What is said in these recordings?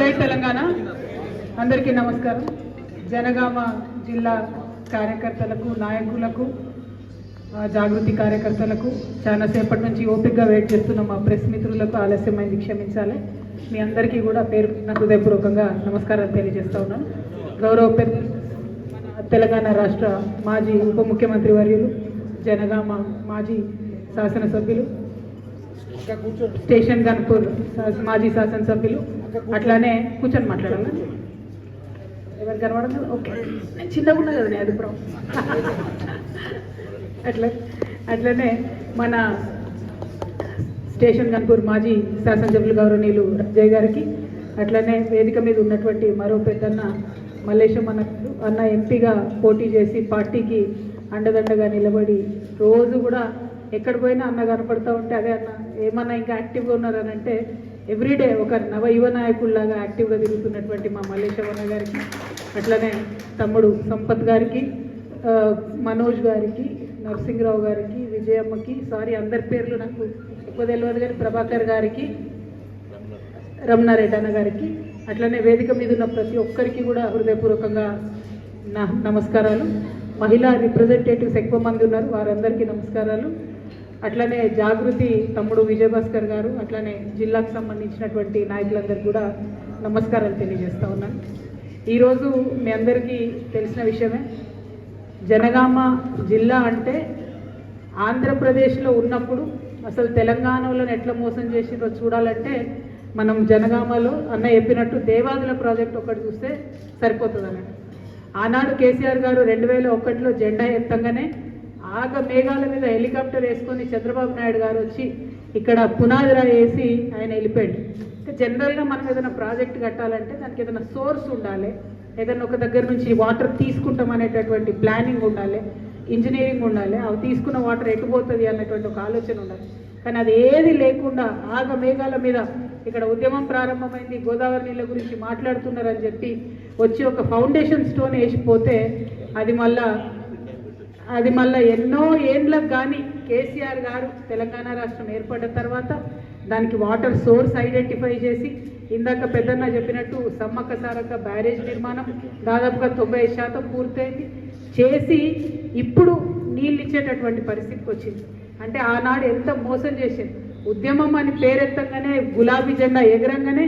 జై తెలంగాణ. అందరికీ నమస్కారం. జనగామ జిల్లా కార్యకర్తలకు నాయకులకు జాగృతి కార్యకర్తలకు చాలా సేపటి నుంచి ఓపికగా వెయిట్ చేస్తున్న. మా ప్రెస్ మిత్రులకు ఆలస్యమైంది క్షమించాలి. మీ అందరికీ కూడా పేరు హృదయపూర్వకంగా నమస్కారాలు తెలియజేస్తా ఉన్నాను. గౌరవ తెలంగాణ రాష్ట్ర మాజీ ఉప ముఖ్యమంత్రి వర్యులు జనగామ మాజీ శాసనసభ్యులు స్టేషన్ గన్పూర్ మాజీ శాసనసభ్యులు అట్లానే కూర్చొని మాట్లాడాలి ఎవరు కనబడదు? ఓకే. నేను చిన్నగా ఉన్నా కదా నేను అది ప్రాబ్లం అట్లా అట్లనే మన స్టేషన్ గన్పూర్ మాజీ శాసనసభ్యులు గౌరవనీయులు రాజయ్య గారికి అట్లనే వేదిక మీద ఉన్నటువంటి మరో పెద్దన్న మల్లేశం అన్న అన్న ఎంపీగా పోటీ చేసి పార్టీకి అండదండగా నిలబడి రోజు కూడా ఎక్కడ పోయినా అన్న కనపడుతూ ఉంటే అదే అన్న ఏమన్నా ఇంకా యాక్టివ్గా ఉన్నారని అంటే ఎవ్రీడే ఒక నవ యువ నాయకుల్లాగా యాక్టివ్గా తిరుగుతున్నటువంటి మా మల్లేశం అన్న గారికి అట్లనే తమ్ముడు సంపత్ గారికి మనోజ్ గారికి నరసింహరావు గారికి విజయమ్మకి సారీ అందరి పేర్లు నాకు ఎక్కువ తెలియదు కానీ ప్రభాకర్ గారికి రమణారెడ్డి అన్న గారికి అట్లనే వేదిక మీద ఉన్న ప్రతి ఒక్కరికి కూడా హృదయపూర్వకంగా నా నమస్కారాలు. మహిళా రిప్రజెంటేటివ్స్ ఎక్కువ మంది ఉన్నారు వారందరికీ నమస్కారాలు. అట్లనే జాగృతి తమ్ముడు విజయభాస్కర్ గారు అట్లనే జిల్లాకు సంబంధించినటువంటి నాయకులందరికీ కూడా నమస్కారాలు తెలియజేస్తూ ఉన్నాను. ఈరోజు మీ అందరికీ తెలిసిన విషయమే జనగామ జిల్లా అంటే ఆంధ్రప్రదేశ్లో ఉన్నప్పుడు అసలు తెలంగాణలో ఎట్లా మోసం చేసిందో చూడాలంటే మనం జనగామలో అన్న చెప్పినట్టు దేవాదుల ప్రాజెక్ట్ ఒకటి చూస్తే సరిపోతుంది అన్నట్టు ఆనాడు కేసీఆర్ గారు రెండు వేల ఒకటిలో జెండా ఎత్తంగానే ఆగ మేఘాల మీద హెలికాప్టర్ వేసుకొని చంద్రబాబు నాయుడు గారు వచ్చి ఇక్కడ పునాది రాయి వేసి ఆయన వెళ్ళిపోయాడు. ఇంకా జనరల్గా మనం ఏదైనా ప్రాజెక్ట్ కట్టాలంటే దానికి ఏదైనా సోర్స్ ఉండాలి. ఏదైనా ఒక దగ్గర నుంచి వాటర్ తీసుకుంటాం అనేటటువంటి ప్లానింగ్ ఉండాలి. ఇంజనీరింగ్ ఉండాలి. అవి తీసుకున్న వాటర్ ఎటుపోతుంది అన్నటువంటి ఒక ఆలోచన ఉండాలి. కానీ అది ఏది లేకుండా ఆగ మేఘాల మీద ఇక్కడ ఉద్యమం ప్రారంభమైంది. గోదావరి నీళ్ళ గురించి మాట్లాడుతున్నారని చెప్పి వచ్చి ఒక ఫౌండేషన్ స్టోన్ వేసిపోతే అది మళ్ళా అది మళ్ళీ ఎన్నో ఏండ్లకు కానీ కేసీఆర్ గారు తెలంగాణ రాష్ట్రం ఏర్పడ్డ తర్వాత దానికి వాటర్ సోర్స్ ఐడెంటిఫై చేసి ఇందాక పెద్దన్న చెప్పినట్టు సమ్మక్క సారక్క బ్యారేజ్ నిర్మాణం దాదాపుగా తొంభై శాతం పూర్తయింది. చేసి ఇప్పుడు నీళ్ళు ఇచ్చేటటువంటి పరిస్థితికి వచ్చింది. అంటే ఆనాడు ఎంత మోసం చేసింది. ఉద్యమం అని పేరెత్తంగానే గులాబీ జెండా ఎగరంగానే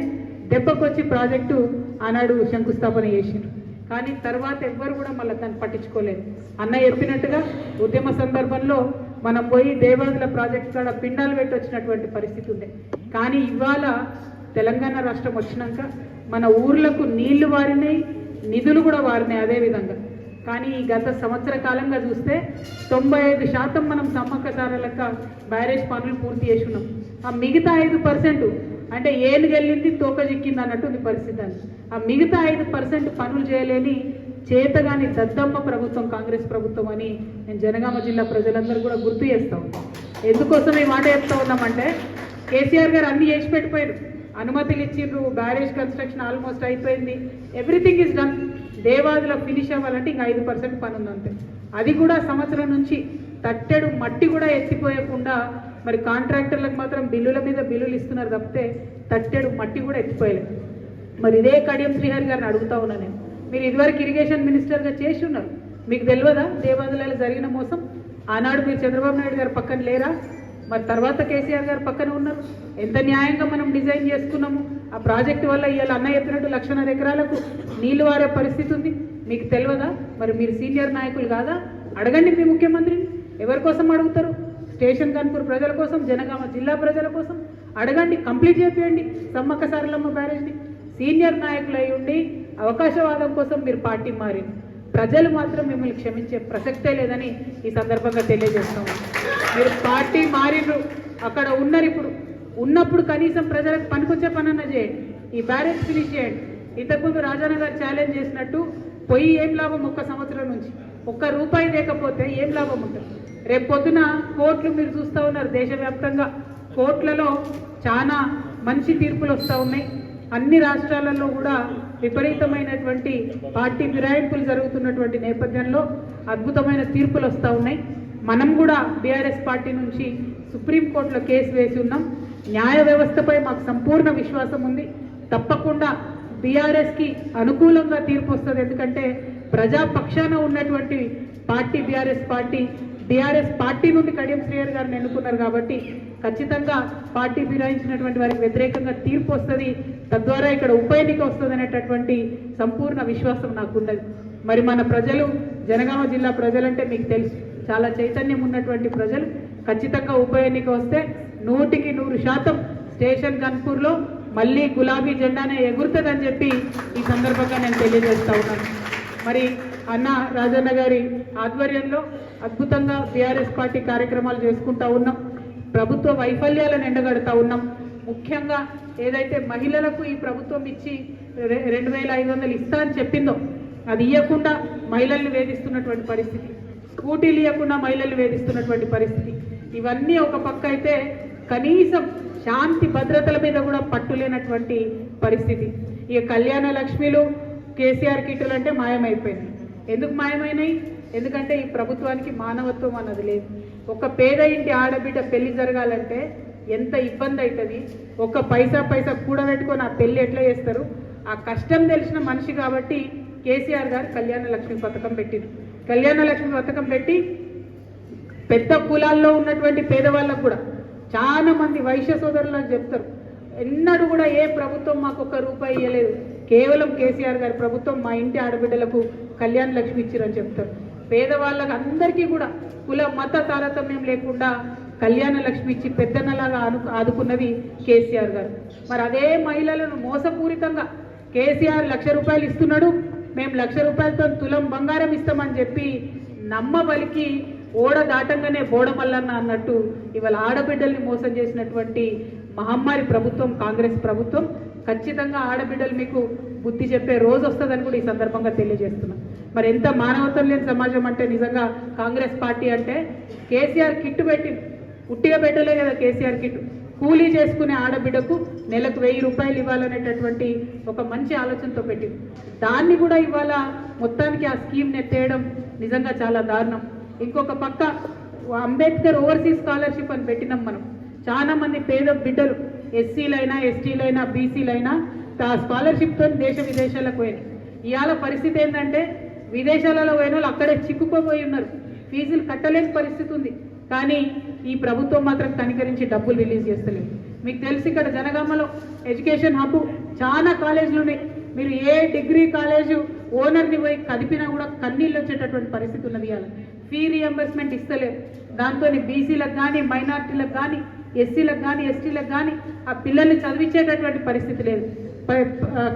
దెబ్బకొచ్చి ప్రాజెక్టు ఆనాడు శంకుస్థాపన చేసిండ్రు. కానీ తర్వాత ఎవ్వరు కూడా మళ్ళీ దాన్ని పట్టించుకోలేదు. అన్న చెప్పినట్టుగా ఉద్యమ సందర్భంలో మనం పోయి దేవాదుల ప్రాజెక్ట్ కాడ పిండాలు పెట్టి వచ్చినటువంటి పరిస్థితి ఉంది కానీ ఇవాళ తెలంగాణ రాష్ట్రం వచ్చినాక మన ఊర్లకు నీళ్ళు వారినాయి నిధులు కూడా వారినాయి అదే విధంగా. కానీ ఈ గత సంవత్సర కాలంగా చూస్తే తొంభై ఐదు శాతం మనం సమ్మక్క సారలక్క బ్యారేజ్ పనులు పూర్తి చేసి ఉన్నాం. ఆ మిగతా ఐదు పర్సెంట్ అంటే ఏనుగెళ్ళింది తోక చిక్కింది అన్నట్టు ఉంది పరిస్థితి అని ఆ మిగతా ఐదు పర్సెంట్ పనులు చేయలేని చేతగాని దద్దమ్మ ప్రభుత్వం కాంగ్రెస్ ప్రభుత్వం అని నేను జనగామ జిల్లా ప్రజలందరూ కూడా గుర్తు చేస్తా ఉన్నాను ఎందుకోసం ఈ మాట చెప్తా ఉన్నామంటే కేసీఆర్ గారు అన్ని చేసి పెట్టిపోయారు. అనుమతులు ఇచ్చిండ్రు బ్యారేజ్ కన్స్ట్రక్షన్ ఆల్మోస్ట్ అయిపోయింది. Everything is done. Devadula finish అవ్వాలంటే ఇంకా ఐదు పర్సెంట్ పని ఉంది అంతే. అది కూడా సంవత్సరం నుంచి తట్టెడు మట్టి కూడా ఎత్తిపోయకుండా మరి కాంట్రాక్టర్లకు మాత్రం బిల్లుల మీద బిల్లులు ఇస్తున్నారు తప్పితే తట్టెడు మట్టి కూడా ఎత్తిపోయలేదు. మరి ఇదే కడియం శ్రీహరి గారిని అడుగుతా ఉన్నా నేను. మీరు ఇదివరకు ఇరిగేషన్ మినిస్టర్గా చేసి ఉన్నారు. మీకు తెలియదా దేవాదులలో జరిగిన మోసం? ఆనాడు మీరు చంద్రబాబు నాయుడు గారు పక్కన లేరా? మరి తర్వాత కేసీఆర్ గారు పక్కన ఉన్నారు. ఎంత న్యాయంగా మనం డిజైన్ చేసుకున్నాము? ఆ ప్రాజెక్టు వల్ల ఇవాళ అన్న చెప్పినట్టు లక్షన్నర ఎకరాలకు నీళ్ళు వారే పరిస్థితి ఉంది. మీకు తెలియదా? మరి మీరు సీనియర్ నాయకులు కాదా? అడగండి మీ ముఖ్యమంత్రిని. ఎవరి కోసం అడుగుతారు? స్టేషన్ కాన్పూర్ ప్రజల కోసం జనగామ జిల్లా ప్రజల కోసం అడగండి కంప్లీట్ చేపియండి. సమ్మక్క సారలమ్మ బ్యారేజ్ని. సీనియర్ నాయకులు అయి ఉండి అవకాశవాదం కోసం మీరు పార్టీ మారింది ప్రజలు మాత్రం మిమ్మల్ని క్షమించే ప్రసక్తే లేదని ఈ సందర్భంగా తెలియజేస్తాం. మీరు పార్టీ మారిండ్రు అక్కడ ఉన్నారు ఇప్పుడు. ఉన్నప్పుడు కనీసం ప్రజలకు పనికొచ్చే పనన్నా చేయండి. ఈ బ్యారేజ్ ఫినిష్ చేయండి. ఇంతకుముందు రాజాన గారు ఛాలెంజ్ చేసినట్టు పొయ్యి ఏం లాభం ఒక్క సంవత్సరం నుంచి? ఒక్క రూపాయి లేకపోతే ఏం లాభం ఉంటుంది? రేపు పొద్దున కోర్టులు మీరు చూస్తూ ఉన్నారు దేశవ్యాప్తంగా. కోర్టులలో చాలా మంచి తీర్పులు వస్తూ ఉన్నాయి. అన్ని రాష్ట్రాలలో కూడా విపరీతమైనటువంటి పార్టీ ఫిరాయింపులు జరుగుతున్నటువంటి నేపథ్యంలో అద్భుతమైన తీర్పులు వస్తూ ఉన్నాయి. మనం కూడా బీఆర్ఎస్ పార్టీ నుంచి సుప్రీంకోర్టులో కేసు వేసి ఉన్నాం. న్యాయ వ్యవస్థపై మాకు సంపూర్ణ విశ్వాసం ఉంది. తప్పకుండా బీఆర్ఎస్కి అనుకూలంగా తీర్పు వస్తుంది. ఎందుకంటే ప్రజాపక్షాన ఉన్నటువంటి party BRS party BRS party నుండి కడియం శ్రీహర్ గారిని ఎన్నుకున్నారు కాబట్టి ఖచ్చితంగా పార్టీ ఫిరాయించినటువంటి వారికి వ్యతిరేకంగా తీర్పు వస్తుంది. తద్వారా ఇక్కడ ఉప ఎన్నిక వస్తుంది అనేటటువంటి సంపూర్ణ విశ్వాసం నాకున్నది మరి మన ప్రజలు జనగామ జిల్లా ప్రజలంటే మీకు తెలుసు. చాలా చైతన్యం ఉన్నటువంటి ప్రజలు. ఖచ్చితంగా ఉప ఎన్నిక వస్తే నూటికి నూరు శాతం స్టేషన్ కన్పూర్లో మళ్ళీ గులాబీ జెండానే ఎగురుతుందని చెప్పి ఈ సందర్భంగా నేను తెలియజేస్తా ఉన్నాను. మరి అన్న రాజన్న గారి ఆధ్వర్యంలో అద్భుతంగా బీఆర్ఎస్ పార్టీ కార్యక్రమాలు చేసుకుంటా ఉన్నాం. ప్రభుత్వ వైఫల్యాలను ఎండగడతా ఉన్నాం. ముఖ్యంగా ఏదైతే మహిళలకు ఈ ప్రభుత్వం ఇచ్చి రె- రెండు వేల ఐదు వందలు ఇస్తా అని చెప్పిందో అది ఇవ్వకుండా మహిళల్ని వేధిస్తున్నటువంటి పరిస్థితి స్కూటీలు ఇవ్వకుండా మహిళల్ని వేధిస్తున్నటువంటి పరిస్థితి ఇవన్నీ ఒక పక్క అయితే కనీసం శాంతి భద్రతల మీద కూడా పట్టు లేనటువంటి పరిస్థితి. ఇక కళ్యాణ లక్ష్మిలు కేసీఆర్ కిట్లు అంటే మాయమైపోయింది ఎందుకు మాయమైనాయి? ఎందుకంటే ఈ ప్రభుత్వానికి మానవత్వం అన్నది లేదు. ఒక పేద ఇంటి ఆడబిడ్డ పెళ్ళి జరగాలంటే ఎంత ఇబ్బంది అవుతుంది ఒక పైసా పైసా కూడబెట్టుకొని ఆ పెళ్ళి ఎట్లా చేస్తారు? ఆ కష్టం తెలిసిన మనిషి కాబట్టి కేసీఆర్ గారు కళ్యాణ లక్ష్మి పథకం పెట్టింది కళ్యాణ లక్ష్మి పథకం పెట్టి పెద్ద కులాల్లో ఉన్నటువంటి పేదవాళ్ళకు కూడా చాలా మంది వైశ్య సోదరులకు చెప్తారు. ఎన్నడూ కూడా ఏ ప్రభుత్వం మాకు ఒక్క రూపాయి ఇవ్వలేదు కేవలం కేసీఆర్ గారి ప్రభుత్వం మా ఇంటి ఆడబిడ్డలకు కళ్యాణ లక్ష్మి ఇచ్చిరని చెప్తారు. పేదవాళ్ళకి అందరికీ కూడా కుల మత తారతమ్యం లేకుండా కళ్యాణ లక్ష్మి ఇచ్చి పెద్దన్నలాగా ఆను ఆదుకున్నది కేసీఆర్ గారు. మరి అదే మహిళలను మోసపూరితంగా కేసీఆర్ లక్ష రూపాయలు ఇస్తున్నాడు మేము లక్ష రూపాయలతో తులం బంగారం ఇస్తామని చెప్పి నమ్మబలికి ఓడ దాటంగానే బోడమల్లన్న అన్నట్టు ఇవాళ ఆడబిడ్డల్ని మోసం చేసినటువంటి మహమ్మారి ప్రభుత్వం కాంగ్రెస్ ప్రభుత్వం ఖచ్చితంగా ఆడబిడ్డలు మీకు బుద్ధి చెప్పే రోజు వస్తుందని కూడా ఈ సందర్భంగా తెలియజేస్తున్నాం. మరి ఎంత మానవత్వం లేని సమాజం అంటే నిజంగా కాంగ్రెస్ పార్టీ అంటే కేసీఆర్ కిట్టు పెట్టి ఉట్టిగా పెట్టలే కదా కేసీఆర్ కిట్టు. కూలీ చేసుకునే ఆడబిడ్డకు నెలకు వెయ్యి రూపాయలు ఇవ్వాలనేటటువంటి ఒక మంచి ఆలోచనతో పెట్టింది. దాన్ని కూడా ఇవాళ మొత్తానికి ఆ స్కీమ్ నెత్తేయడం నిజంగా చాలా దారుణం. ఇంకొక పక్క అంబేద్కర్ ఓవర్సీస్ స్కాలర్షిప్ అని పెట్టినాం మనం. చాలామంది పేద బిడ్డలు ఎస్సీలైనా ఎస్టీలైనా బీసీలైనా ఆ స్కాలర్షిప్తో దేశ విదేశాలకు పోయినాయి ఇవాళ పరిస్థితి ఏంటంటే విదేశాలలో పోయిన వాళ్ళు అక్కడే చిక్కుకోబోయి ఉన్నారు. ఫీజులు కట్టలేని పరిస్థితి ఉంది. కానీ ఈ ప్రభుత్వం మాత్రం కనికరించి డబ్బులు రిలీజ్ చేస్తలేదు. మీకు తెలిసి ఇక్కడ జనగామలో ఎడ్యుకేషన్ హబ్ చాలా కాలేజీలు ఉన్నాయి. మీరు ఏ డిగ్రీ కాలేజు ఓనర్ని పోయి కదిపినా కూడా కన్నీళ్ళు వచ్చేటటువంటి పరిస్థితి ఉన్నది ఇవాళ ఫీ రియంబర్స్మెంట్ ఇస్తలేరు. దాంతో బీసీలకు కానీ మైనార్టీలకు కానీ ఎస్సీలకు కానీ ఎస్టీలకు కానీ ఆ పిల్లల్ని చదివించేటటువంటి పరిస్థితి లేదు.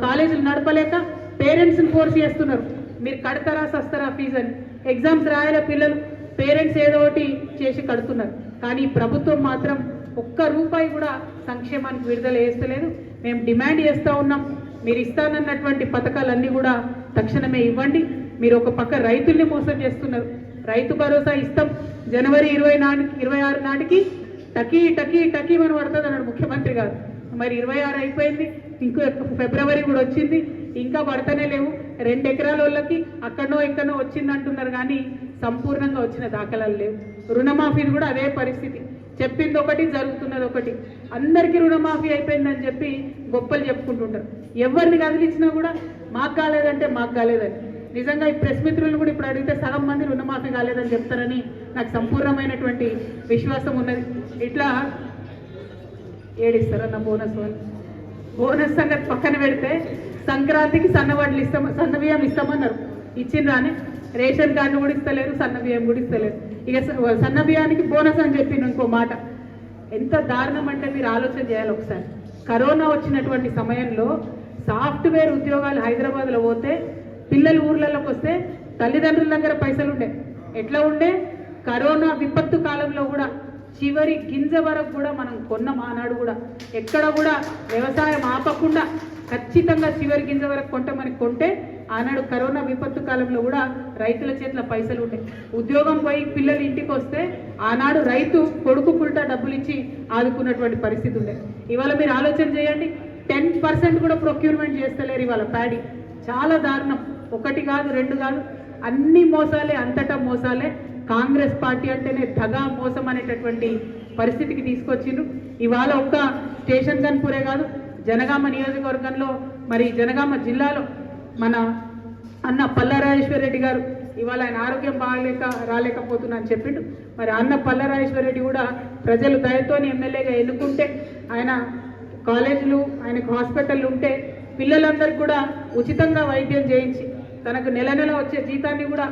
కాలేజీలు నడపలేక పేరెంట్స్ని ఫోర్స్ చేస్తున్నారు. మీరు కడతారా సస్తారా ఫీజు అని. ఎగ్జామ్స్ రాయాల పిల్లలు పేరెంట్స్ ఏదో ఒకటి చేసి కడుతున్నారు. కానీ ప్రభుత్వం మాత్రం ఒక్క రూపాయి కూడా సంక్షేమానికి విడుదల చేస్తలేదు. మేము డిమాండ్ చేస్తూ ఉన్నాం. మీరు ఇస్తానన్నటువంటి పథకాలన్నీ కూడా తక్షణమే ఇవ్వండి. మీరు ఒక పక్క రైతుల్ని మోసం చేస్తున్నారు. రైతు భరోసా ఇస్తాం. జనవరి ఇరవై నాటికి ఇరవై ఆరు నాటికి టకీ టకీ టకీ మనం పడుతుంది అన్నాడు ముఖ్యమంత్రి గారు. మరి ఇరవై ఆరు అయిపోయింది. ఇంకో ఫిబ్రవరి కూడా వచ్చింది. ఇంకా పడతానే లేవు. రెండు ఎకరాల వాళ్ళకి అక్కడనో ఎక్కడనో వచ్చింది అంటున్నారు కానీ సంపూర్ణంగా వచ్చిన దాఖలాలు లేవు. రుణమాఫీది కూడా అదే పరిస్థితి. చెప్పింది ఒకటి జరుగుతున్నది ఒకటి. అందరికీ రుణమాఫీ అయిపోయిందని చెప్పి గొప్పలు చెప్పుకుంటుంటారు. ఎవరిని కదిలించినా కూడా మాకు కాలేదంటే మాకు కాలేదని. నిజంగా ఈ ప్రెస్ మిత్రులను కూడా ఇప్పుడు అడిగితే సగం మంది రుణమాఫీ కాలేదని చెప్తారని నాకు సంపూర్ణమైనటువంటి విశ్వాసం ఉన్నది. ఇట్లా ఏడిస్తారన్న బోనస్ వాళ్ళు. బోనస్ సంగతి పక్కన పెడితే సంక్రాంతికి సన్నవాళ్ళు ఇస్తాం సన్న బియ్యం ఇస్తామన్నారు. ఇచ్చిండ్రాని రేషన్ కార్డు కూడా ఇస్తలేరు సన్న బియ్యం కూడా ఇస్తలేరు. ఇక సన్న బియ్యానికి బోనస్ అని చెప్పిండు ఇంకో మాట. ఎంత దారుణం అంటే మీరు ఆలోచన చేయాలి ఒకసారి. కరోనా వచ్చినటువంటి సమయంలో సాఫ్ట్వేర్ ఉద్యోగాలు హైదరాబాద్లో పోతే పిల్లలు ఊర్లలోకి వస్తే తల్లిదండ్రుల దగ్గర పైసలు ఉండే. ఎట్లా ఉండే? కరోనా విపత్తు కాలంలో కూడా చివరి గింజ వరకు కూడా మనం కొన్న ఆనాడు కూడా. ఎక్కడ కూడా వ్యవసాయం ఆపకుండా ఖచ్చితంగా చివరి గింజ వరకు కొంటమని కొంటే ఆనాడు కరోనా విపత్తు కాలంలో కూడా రైతుల చేతిలో పైసలు ఉంటాయి ఉద్యోగం పోయి పిల్లలు ఇంటికి వస్తే ఆనాడు రైతు కొడుకు పుల్టా డబ్బులు ఇచ్చి ఆదుకున్నటువంటి పరిస్థితి ఉండే. ఇవాళ మీరు ఆలోచన చేయండి టెన్ పర్సెంట్ కూడా ప్రొక్యూర్మెంట్ చేస్తలేరు ఇవాళ ప్యాడీ. చాలా దారుణం. ఒకటి కాదు రెండు కాదు. అన్ని మోసాలే అంతటా మోసాలే. కాంగ్రెస్ పార్టీ అంటేనే దగా మోసం అనేటటువంటి పరిస్థితికి తీసుకొచ్చిండ్రు. ఇవాళ ఒక్క స్టేషన్ కన్పూరే కాదు జనగామ నియోజకవర్గంలో మరి జనగామ జిల్లాలో మన అన్న పల్లరాజేశ్వర రెడ్డి గారు ఇవాళ ఆయన ఆరోగ్యం బాగలేక రాలేకపోతున్నా అని చెప్పిండు. మరి అన్న పల్లరాజేశ్వర రెడ్డి కూడా ప్రజలు దయతోని ఎమ్మెల్యేగా ఎన్నుకుంటే ఆయన కాలేజీలు ఆయనకు హాస్పిటల్ ఉంటే పిల్లలందరికీ కూడా ఉచితంగా వైద్యం చేయించి తనకు నెల నెల వచ్చే జీతాన్ని కూడా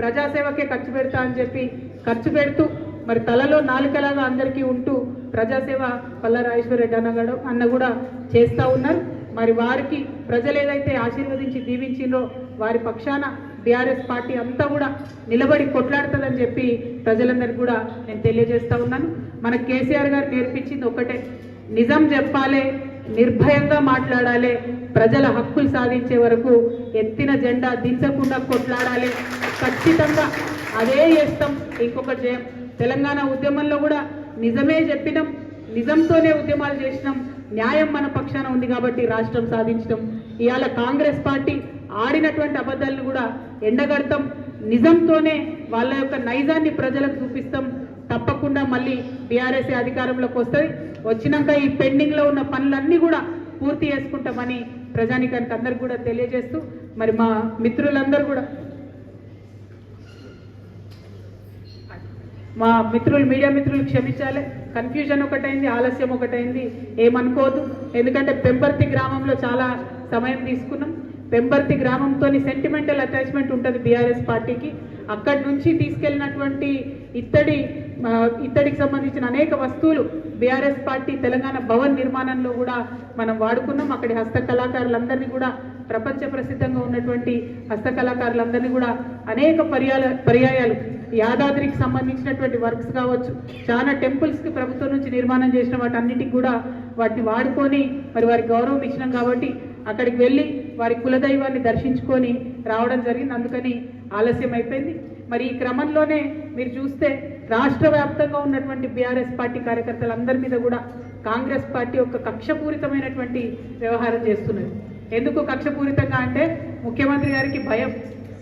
ప్రజాసేవకే ఖర్చు పెడతా అని చెప్పి ఖర్చు పెడుతూ మరి తలలో నాలుకలాగా అందరికీ ఉంటూ ప్రజాసేవ పల్లరాజేశ్వరరెడ్డి అన్నగాడు అన్న కూడా చేస్తూ ఉన్నారు. మరి వారికి ప్రజలు ఏదైతే ఆశీర్వదించి దీవించిందో వారి పక్షాన బీఆర్ఎస్ పార్టీ అంతా కూడా నిలబడి కొట్లాడుతుందని చెప్పి ప్రజలందరికీ కూడా నేను తెలియజేస్తూ ఉన్నాను. మన కేసీఆర్ గారు నేర్పించింది ఒకటే నిజం చెప్పాలి నిర్భయంగా మాట్లాడాలి ప్రజల హక్కులు సాధించే వరకు ఎత్తిన జెండా దించకుండా కొట్లాడాలి. ఖచ్చితంగా అదే చేస్తాం. ఇంకొకటి చేయం తెలంగాణ ఉద్యమంలో కూడా నిజమే చెప్పినాం. నిజంతోనే ఉద్యమాలు చేసినాం. న్యాయం మన పక్షాన ఉంది కాబట్టి రాష్ట్రం సాధించడం. ఇవాళ కాంగ్రెస్ పార్టీ ఆడినటువంటి అబద్ధాలను కూడా ఎండగడతాం. నిజంతోనే వాళ్ళ యొక్క నైజాన్ని ప్రజలకు చూపిస్తాం. తప్పకుండా మళ్ళీ బీఆర్ఎస్ అధికారంలోకి వస్తుంది. వచ్చినాక ఈ పెండింగ్లో ఉన్న పనులన్నీ కూడా పూర్తి చేసుకుంటామని ప్రజానికానికి అందరికి కూడా తెలియజేస్తూ మరి మా మిత్రులందరూ కూడా మా మిత్రులు మీడియా మిత్రులు క్షమించాలి. కన్ఫ్యూజన్ ఒకటైంది ఆలస్యం ఒకటైంది. ఏమనుకోదు ఎందుకంటే పెంపర్తి గ్రామంలో చాలా సమయం తీసుకున్నాం. పెంపర్తి గ్రామంతో సెంటిమెంటల్ అటాచ్మెంట్ ఉంటుంది బీఆర్ఎస్ పార్టీకి. అక్కడి నుంచి తీసుకెళ్ళినటువంటి ఇత్తడి ఇత్తడికి సంబంధించిన అనేక వస్తువులు బీఆర్ఎస్ పార్టీ తెలంగాణ భవన్ నిర్మాణంలో కూడా మనం వాడుకున్నాం. అక్కడి హస్త కళాకారులందరినీ కూడా ప్రపంచ ప్రసిద్ధంగా ఉన్నటువంటి హస్త కళాకారులందరినీ కూడా అనేక పర్యాల పర్యాయాలు యాదాద్రికి సంబంధించినటువంటి వర్క్స్ కావచ్చు చాలా టెంపుల్స్కి ప్రభుత్వం నుంచి నిర్మాణం చేసిన వాటన్నిటికి కూడా వాటిని వాడుకొని మరి వారికి గౌరవం ఇచ్చినాం కాబట్టి అక్కడికి వెళ్ళి వారి కులదైవాన్ని దర్శించుకొని రావడం జరిగింది. అందుకని ఆలస్యం అయిపోయింది మరి ఈ క్రమంలోనే మీరు చూస్తే రాష్ట్ర వ్యాప్తంగా ఉన్నటువంటి బీఆర్ఎస్ పార్టీ కార్యకర్తలందరి మీద కూడా కాంగ్రెస్ పార్టీ ఒక కక్షపూరితమైనటువంటి వ్యవహారం చేస్తున్నది. ఎందుకు కక్షపూరితంగా అంటే ముఖ్యమంత్రి గారికి భయం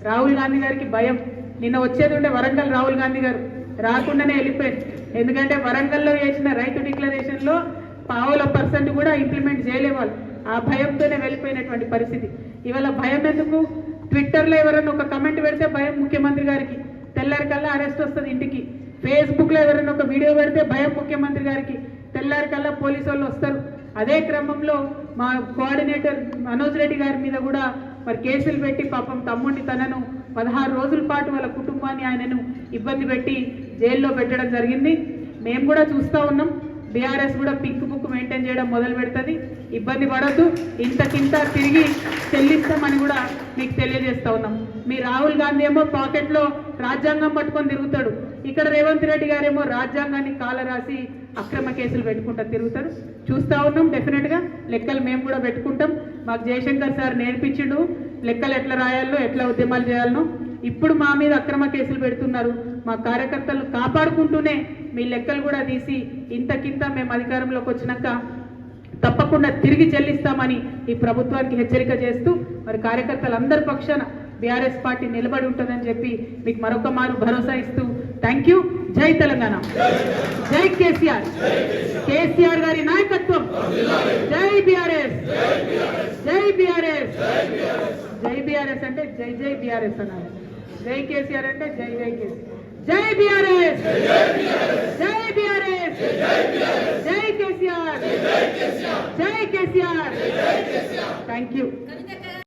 రాహుల్ గాంధీ గారికి భయం. నిన్న వచ్చేది ఉండే వరంగల్ రాహుల్ గాంధీ గారు. రాకుండానే వెళ్ళిపోయారు. ఎందుకంటే వరంగల్లో చేసిన రైతు డిక్లరేషన్లో పావుల పర్సెంట్ కూడా ఇంప్లిమెంట్ చేయలేవాళ్ళు. ఆ భయంతోనే వెళ్ళిపోయినటువంటి పరిస్థితి. ఇవాళ భయం ఎందుకు? ట్విట్టర్లో ఎవరైనా ఒక కమెంట్ పెడితే భయం ముఖ్యమంత్రి గారికి. తెల్లారి కల్లా అరెస్ట్ వస్తుంది ఇంటికి. ఫేస్బుక్లో ఎవరైనా ఒక వీడియో పెడితే భయం ముఖ్యమంత్రి గారికి. తెల్లారి కల్లా పోలీసు వాళ్ళు వస్తారు. అదే క్రమంలో మా కోఆర్డినేటర్ మనోజ్ రెడ్డి గారి మీద కూడా మరి కేసులు పెట్టి పాపం తమ్ముడిని తనను పదహారు రోజుల పాటు వాళ్ళ కుటుంబాన్ని ఆయనను ఇబ్బంది పెట్టి జైల్లో పెట్టడం జరిగింది. మేము కూడా చూస్తూ ఉన్నాం. బీఆర్ఎస్ కూడా పింక్ బుక్ మెయింటైన్ చేయడం మొదలు పెడుతుంది. ఇబ్బంది పడద్దు. ఇంతకింత తిరిగి చెల్లిస్తామని కూడా మీకు తెలియజేస్తా ఉన్నాం. మీ రాహుల్ గాంధీ ఏమో పాకెట్లో రాజ్యాంగం పట్టుకొని తిరుగుతాడు. ఇక్కడ రేవంత్ రెడ్డి గారేమో రాజ్యాంగాన్ని కాల రాసి అక్రమ కేసులు పెట్టుకుంటా తిరుగుతారు. చూస్తూ ఉన్నాం డెఫినెట్గా లెక్కలు మేము కూడా పెట్టుకుంటాం. మాకు జయశంకర్ సార్ నేర్పించిండు. లెక్కలు ఎట్లా రాయాలో ఎట్లా ఉద్యమాలు చేయాలనో. ఇప్పుడు మా మీద అక్రమ కేసులు పెడుతున్నారు. మా కార్యకర్తలు కాపాడుకుంటూనే మీ లెక్కలు కూడా తీసి ఇంతకింత మేము అధికారంలోకి వచ్చినాక తప్పకుండా తిరిగి చెల్లిస్తామని ఈ ప్రభుత్వానికి హెచ్చరిక చేస్తూ మరి కార్యకర్తలందరి పక్షాన బీఆర్ఎస్ పార్టీ నిలబడి ఉంటుందని చెప్పి మీకు మరొక మారు భరోసా ఇస్తూ థ్యాంక్ యూ. జై తెలంగాణ. జై కేసీఆర్. కేసీఆర్ గారి నాయకత్వం. జై బీఆర్ఎస్. జై బీఆర్ఎస్. జై బీఆర్ఎస్ అంటే జై జై బీఆర్ఎస్ అన్నారు. జై కేసీఆర్ అంటే జై జై కేసీఆర్. జై బిఆర్ఎస్. జై బిఆర్ఎస్. జై కేసీఆర్. జై కేసీఆర్. Thank you.